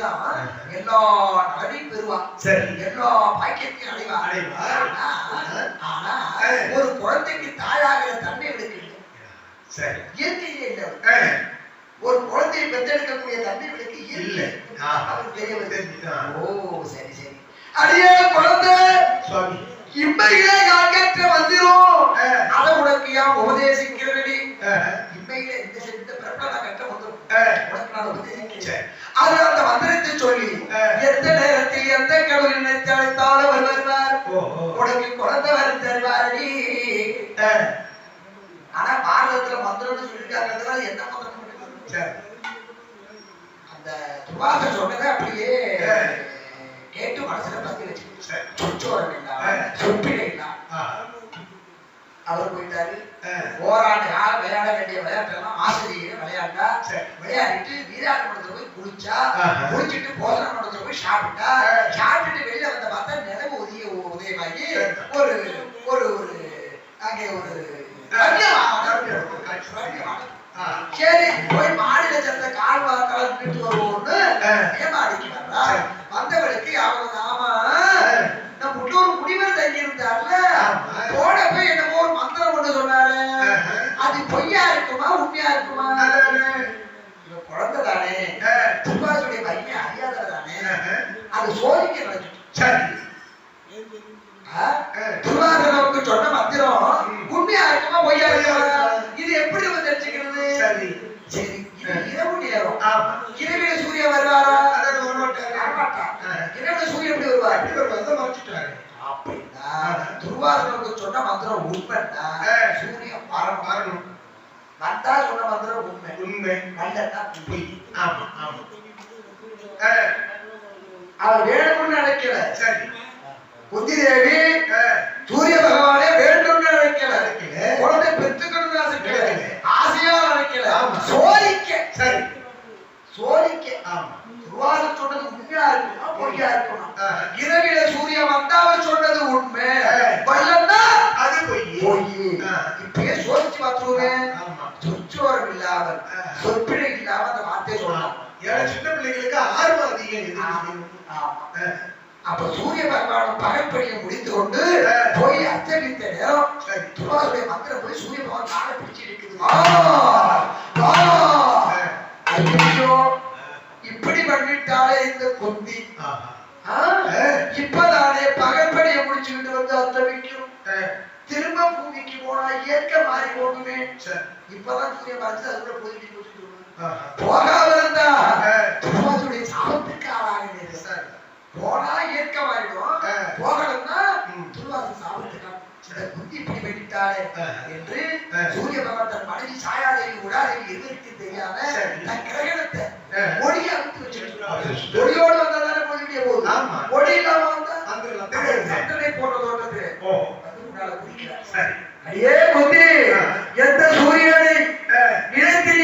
தெரியுதா எல்லா நலனையும் பெறுவான். எல்லா பாக்கியத்தையும் அடைவான். அடைவார். ஆனா. ஒரு குழந்தைக்கு தாயாகிற தன்மை இவருக்கு இல்லை. இயற்கையிலே இல்லை ஒரு குழந்தையை பெற்றெடுக்கக்கூடிய தன்மை இவருக்கு இல்லை. தெரிய வருது தெரிஞ்சுதான். ஓ சரி சரி. அடியே குழந்தை! இம்மையிலே யாக்கற்ற வந்திரும் அதை உனக்கு யாம் உபதேசிக்கிறவடி ஏ, இம்மையிலே இந்த கற்ற வந்துரும் ஏ, உனக்கு நான் உபதேசிக்கிறேன். என்ன? சரி அந்த துவாக சொன்னதை அப்படியே. கேட்டு மனசுல பத்தி வச்சு இல்லாம இல்லாம அவர் போயிட்டாரு. ஓராண்டு விளையாட பொய்யா இருக்குமா உண்மையா இருக்குமா? குழந்தை தானே துர்வாசுடைய பையன் அறியாதவ தானே. அது சோதிக்க துர்வாசனவுக்கு சொன்ன மந்திரம். உண்மையா இருக்குமா பொய்யா இருக்குமா? இது எப்படி நம்ம தெரிஞ்சுக்கிறது சரி சரி இரவு நேரம். இரவில சூரியன் வருவாரா. இரவுல சூரியன் எப்படி வருவார். அப்படின்னா. துர்வாசனவுக்கு சொன்ன மந்திரம் உண்மைன்னா. சூரியன் வரணும். வந்தா சொன்ன மந்திரம் உண்மை உண்மை. வந்தா பொய் ஆமா, ஆமா. அவர் வேணும்னு நினைக்கல சரி. குந்தி தேவி சூரிய பகவானே வேண்டும்னு நினைக்கல. குழந்தை பெற்றுக்கணும்னு ஆசைக்கல. ஆசையா நினைக்கல ஆமா. சோதிக்க சரி. சோதிக்க ஆமா. துருவாச சொன்னது உண்மையா இருக்குமா பொய்யா இருக்கணும். இரவில சூரியன் வந்தா அவர் சொன்னது உண்மை அப்ப சூரிய பகவானும் பகல் பணியை முடித்து கொண்டு. போய் அச்சமித்த நேரம். துருவாசுடைய மந்திரம் போய் சூரிய பகவான் காலை பிடிச்சு இருக்குது. இப்படி பண்ணிட்டாலே இந்த குந்தி? இப்பதானே பகல் பணியை முடிச்சுக்கிட்டு வந்து அத்தமிக்கும் ஆ, திரும்ப பூமிக்கு போனா இயற்கை மாறி போகுமே. இப்பதான் சூரியன் மறைச்சு அதுக்குள்ள ஆஹா. போகாம இருந்தா ஆ, துருவாசுடைய சாபத்துக்கு ஆளாக சரி. போனா இயற்கை மாறிடும் ஆ. போகலன்னா ம். துருவாசு சாப்பிட்டுக்கலாம் இந்த புத்தி இப்படி பண்ணிட்டாளே ஆ. என்று ஆ. சூரிய பகவான் தன் மனைவி சாயாதேவி உடாதேவி இருவருக்கு தெரியாம சரி. தன் ஆ. ஒடியை அமுத்தி வச்சிருக்கிறார் அது ஒடியோடு வந்தாதானே போயிட்டே போகுது. ஆமா. ஒடி இல்லாம வந்தா அந்த. சட்டனை போட்ட தோட்டத்து. ஓ, சரி. புத்தி. எந்த சூரியனை எந்த.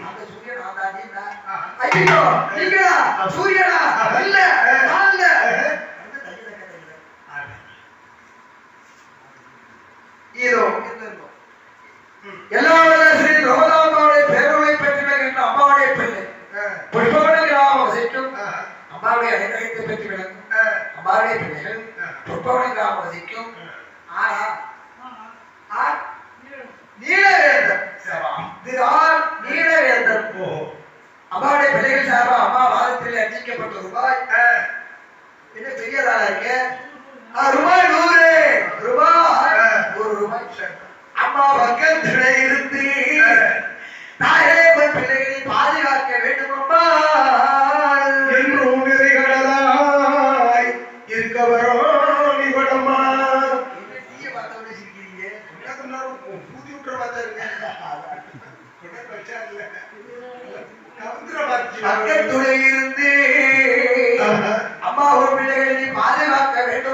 அந்த சூரியன். ஐயோ நீங்களா சூரியனா? இல்ல. நான் இல்ல. இதோ எல்லா புஷ்பவன கிராமம் வசிக்கும் ஆனா ஆ, நீலவேந்தர் திரு ஆர் ஓ, அம்மாவுடைய பிள்ளைகள் சார்பா அம்மா வாதத்தில் அர்ச்சிக்கப்பட்ட ரூபாய்? என்ன பெரியதாளா இருக்கு ரூபாய் நூறு. ரூபாய் ஒரு ரூபாய். அம்மா பக்கத்துல இருந்து தாயே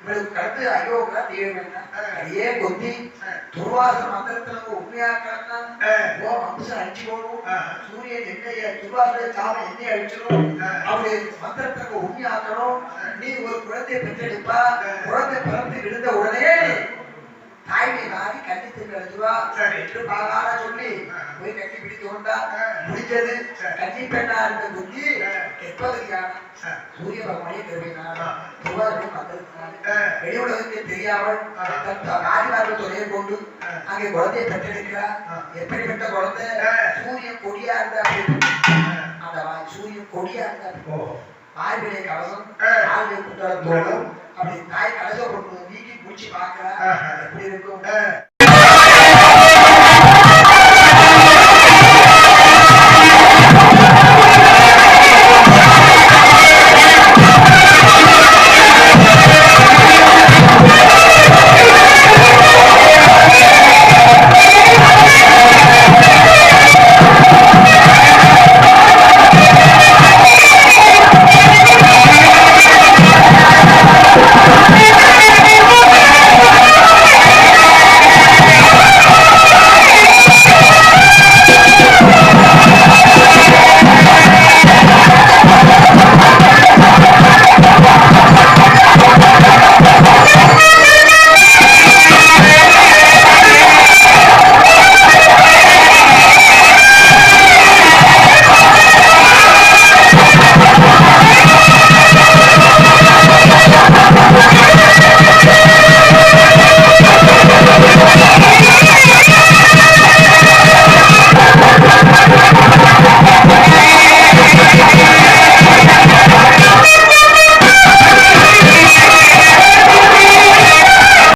இவளுக்கு கடந்து அயோகா ஆ. அடியே கொத்தி. துர்வாச மந்திரத்துல உண்மையாக்கா ஆ. ஓ போடும் ஆ. சூரியன் எண்ணெய துர்வாச சாம எண்ணெய் அடிச்சிடும் ஆ. அப்படி மந்திரத்துக்கு உண்மையாக்கணும் நீ ஒரு குழந்தையை பெற்றெடுப்பா. குழந்தை பிறந்து விழுந்த உடனே தாய்மை மாறி கண்டித்து கழிச்சுவா சரி. என்று பாகார சொல்லி. போய் கட்டி பிடித்து கொண்டா ஆ. முடிஞ்சது சரி. கன்னி பெண்ணா இருந்த. எப்பகுதியான ஆ. சூரிய பகவானே மந்திரத்தினார் ஆ. வெளி உலகத்தை தெரியாமல் ஆதிவார்கள் துணையை கொண்டு. அங்கே குழந்தையை பெற்றெடுக்கிறார். எப்படிப்பட்ட குழந்தை. சூரிய கொடியா இருந்தா அந்த சூரிய கொடியா இருந்தா அப்படி. ஓ மார்பிலே கலசம் ஆ. அப்படி தாய் கலசம் கொண்டு நீக்கி பூச்சி பார்க்கிறா ஆஹா. எப்படி இருக்கும்.